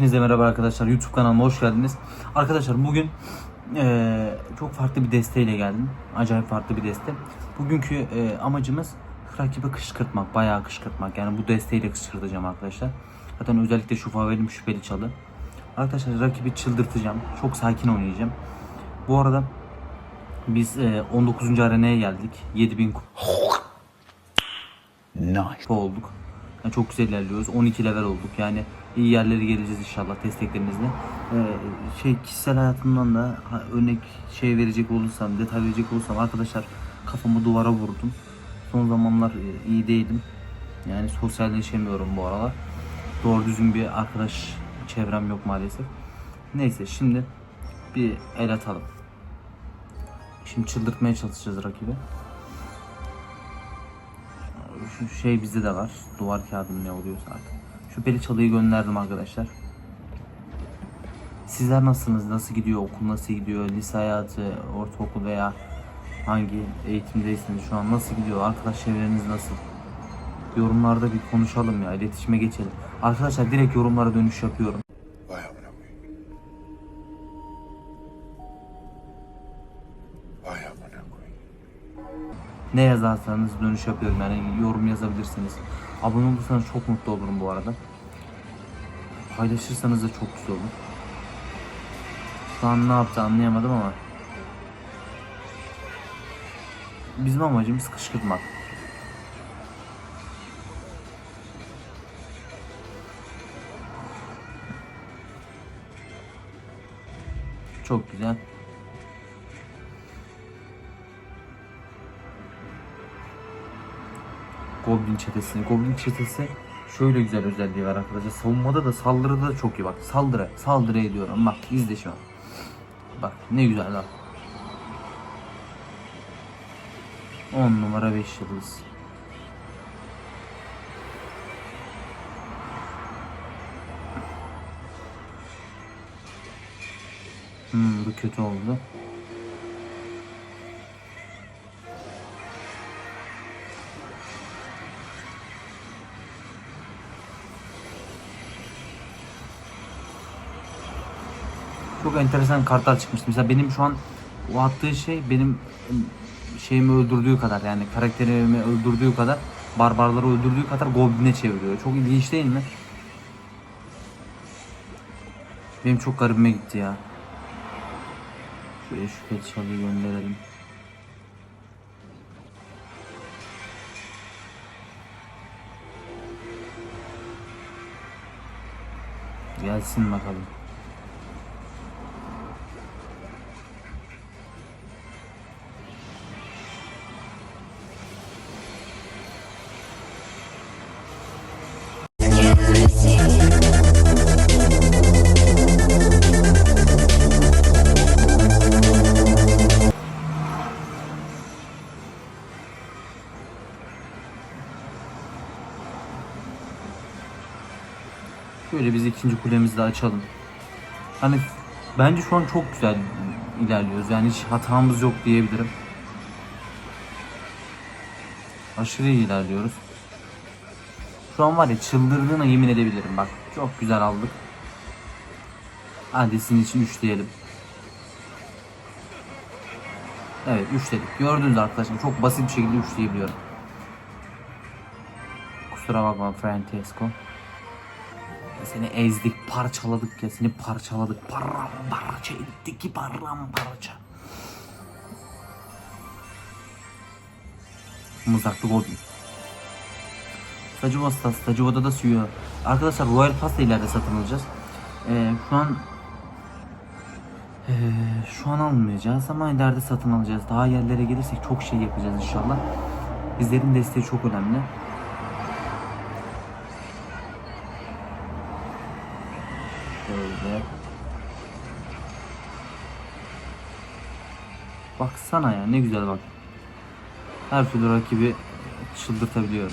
Hepinize merhaba arkadaşlar. YouTube kanalıma hoş geldiniz. Arkadaşlar bugün eee, çok farklı bir desteğiyle geldim. Acayip farklı bir deste. Bugünkü eee, amacımız rakibi kışkırtmak, bayağı kışkırtmak. Yani bu desteğiyle kışkırtacağım arkadaşlar. Zaten özellikle şu favorim şüpheli çalı. Arkadaşlar rakibi çıldırtacağım. Çok sakin oynayacağım. Bu arada biz eee, 19. arenaya geldik. 7000 kupa Nice. olduk. Yani çok güzel ilerliyoruz. 12 level olduk. Yani iyi yerlere geleceğiz inşallah desteklerinizle. Ee, şey kişisel hayatımdan da örnek şey verecek olursam, detay verecek olursam arkadaşlar kafamı duvara vurdum. Son zamanlar e, iyi değilim. Yani sosyalleşemiyorum bu aralar. Doğru düzgün bir arkadaş çevrem yok maalesef. Neyse şimdi bir el atalım. Şimdi çıldırtmaya çalışacağız rakibi. Şu şey bizde de var. Duvar kağıdı ne oluyorsa artık. Şüpheli çalıyı gönderdim arkadaşlar. Sizler nasılsınız? Nasıl gidiyor? Okul nasıl gidiyor? Lise hayatı, ortaokul veya hangi eğitimdeyseniz şu an nasıl gidiyor? Arkadaş çevreniz nasıl? Yorumlarda bir konuşalım ya. iletişime geçelim. Arkadaşlar direkt yorumlara dönüş yapıyorum. Ne yazarsanız dönüş yapıyorum yani yorum yazabilirsiniz. Abone olursanız çok mutlu olurum bu arada. Paylaşırsanız da çok güzel olur. Şu an ne yaptı anlayamadım ama. Bizim amacımız kışkırtmak. Çok güzel. Goblin çetesi. Goblin çetesi şöyle güzel özelliği var arkadaşlar. Savunmada da saldırıda da çok iyi bak. Saldırı. Saldırı ediyorum. Bak izle şu an. Bak ne güzel lan. 10 numara 5 yıldız. Hmm, bu kötü oldu. Çok enteresan kartlar çıkmıştı. Mesela benim şu an o attığı şey benim ım, şeyimi öldürdüğü kadar yani karakterimi öldürdüğü kadar barbarları öldürdüğü kadar goblin'e çeviriyor. Çok ilginç değil mi? Benim çok garibime gitti ya. Şöyle şu pet gönderelim. Gelsin bakalım. Şöyle biz ikinci kulemizi de açalım. Hani bence şu an çok güzel ilerliyoruz. Yani hiç hatamız yok diyebilirim. Aşırı iyi ilerliyoruz. Şu an var ya çıldırdığına yemin edebilirim bak. Çok güzel aldık. Hadi sizin için 3 diyelim. Evet 3 dedik. Gördünüz arkadaşlar çok basit bir şekilde 3 diyebiliyorum. Kusura bakma Francesco. Seni ezdik, parçaladık ya. Seni parçaladık. Paramparça ettik ki paramparça. Mızraklı Goblin. Stacıva Stas, Stacıva'da da suyu. Arkadaşlar Royal Pass da ileride satın alacağız. Ee, şu an ee, şu an almayacağız ama ileride satın alacağız. Daha yerlere gelirsek çok şey yapacağız inşallah. Bizlerin desteği çok önemli. Şöyle. Baksana ya ne güzel bak. Her türlü rakibi çıldırtabiliyorum.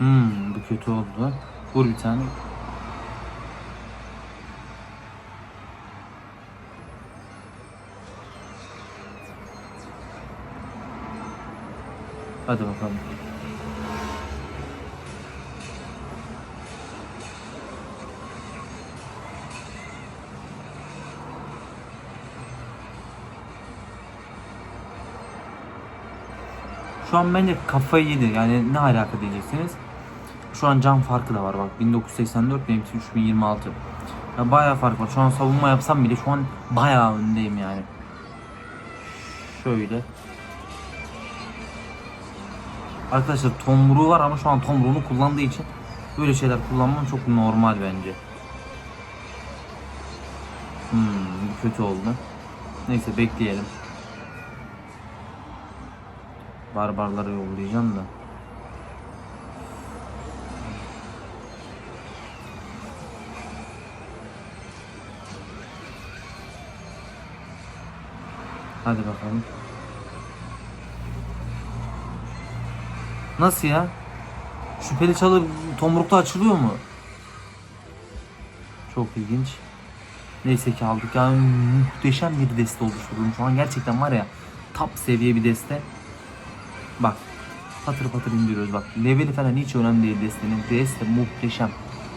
Hmm, bu kötü oldu. Vur bir tane. Hadi bakalım. Şu an bence kafayı yedi. Yani ne alaka diyeceksiniz. Şu an can farkı da var bak. 1984 benimki 3026. Ya bayağı fark var. Şu an savunma yapsam bile şu an bayağı öndeyim yani. Şöyle. Arkadaşlar tomruğu var ama şu an tomruğunu kullandığı için böyle şeyler kullanmam çok normal bence. Hmm, kötü oldu. Neyse bekleyelim. Barbarlara yollayacağım da. Hadi bakalım. Nasıl ya? Şüpheli çalı tomrukta açılıyor mu? Çok ilginç. Neyse ki aldık. Yani muhteşem bir deste oluşturdum. Şu an gerçekten var ya top seviye bir deste. Bak patır patır indiriyoruz bak. Leveli falan hiç önemli değil destenin. Deste muhteşem.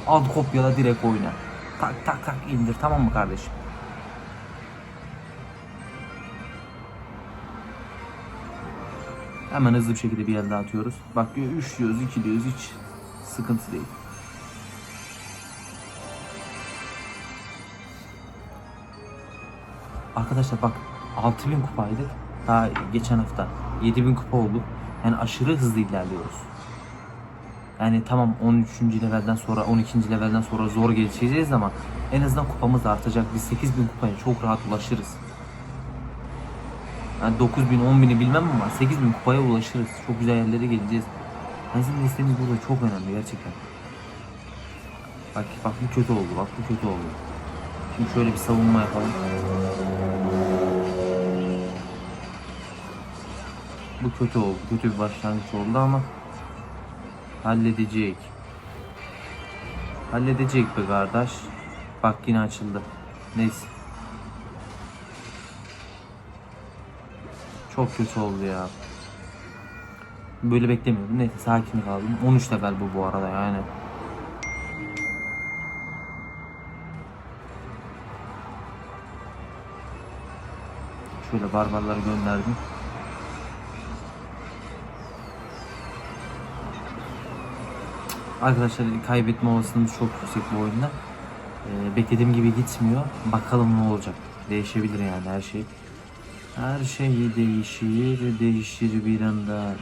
Al kopyala direkt oyna. Tak tak tak indir tamam mı kardeşim? Hemen hızlı bir şekilde bir el daha atıyoruz. Bak 3 diyoruz 2 diyoruz hiç sıkıntı değil. Arkadaşlar bak 6000 kupaydık. Daha geçen hafta 7000 kupa olduk. Yani aşırı hızlı ilerliyoruz. Yani tamam 13. levelden sonra 12. levelden sonra zor geçeceğiz ama en azından kupamız da artacak. Biz 8000 kupaya çok rahat ulaşırız. Yani 9000 10000'i bilmem ama 8000 kupaya ulaşırız. Çok güzel yerlere geleceğiz. Yani Bizim listemiz burada çok önemli gerçekten. Bak bak bu kötü oldu. Bak bu kötü oldu. Şimdi şöyle bir savunma yapalım. Bu kötü oldu. Kötü bir başlangıç oldu ama halledecek. Halledecek be kardeş. Bak yine açıldı. Neyse. Çok kötü oldu ya. Böyle beklemiyordum. Neyse sakin kaldım. 13 level bu bu arada yani. Şöyle barbarları gönderdim. Arkadaşlar kaybetme olasılığımız çok yüksek bu oyunda. Ee, beklediğim gibi gitmiyor. Bakalım ne olacak. Değişebilir yani her şey. Her şey değişir, değişir bir anda.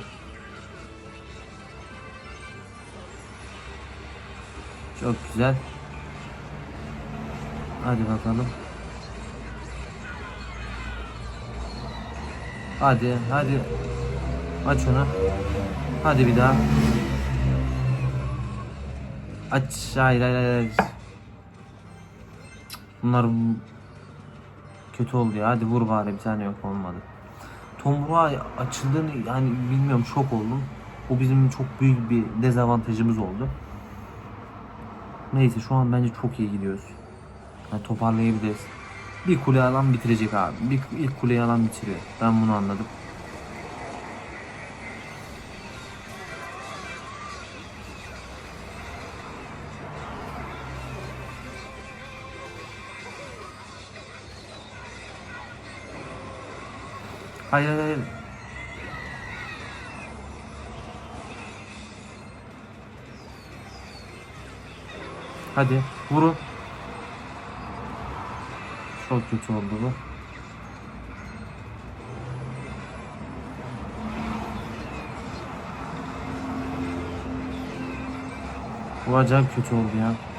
Çok güzel. Hadi bakalım. Hadi, hadi. Aç onu. Hadi bir daha. Aç. Hayır, hayır, hayır. Bunlar kötü oldu ya. Hadi vur bari bir tane yok olmadı. Tomruğa açıldığını yani bilmiyorum şok oldum. O bizim çok büyük bir dezavantajımız oldu. Neyse şu an bence çok iyi gidiyoruz. Yani toparlayabiliriz. Bir kule alan bitirecek abi. Bir ilk kuleyi alan bitiriyor. Ben bunu anladım. Hayır hayır hayır. Hadi vurun. Çok kötü oldu bu. Bu acayip kötü oldu ya.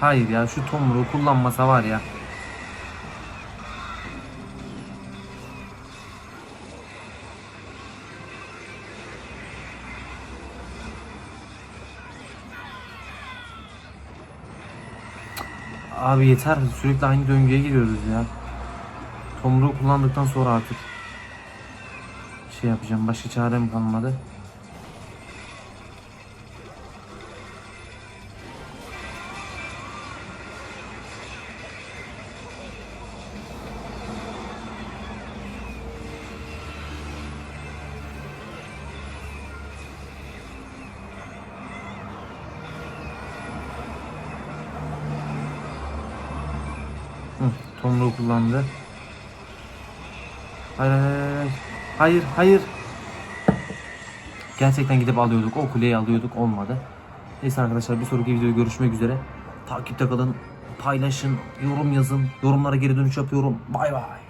Hayır ya şu tomruğu kullanmasa var ya. Abi yeter sürekli aynı döngüye giriyoruz ya. Tomruğu kullandıktan sonra artık şey yapacağım. Başka çarem kalmadı. Tomruğu kullandı. Hayır hayır. Hayır hayır. Gerçekten gidip alıyorduk. O kuleyi alıyorduk. Olmadı. Neyse arkadaşlar bir sonraki videoda görüşmek üzere. Takipte kalın. Paylaşın. Yorum yazın. Yorumlara geri dönüş yapıyorum. Bay bay.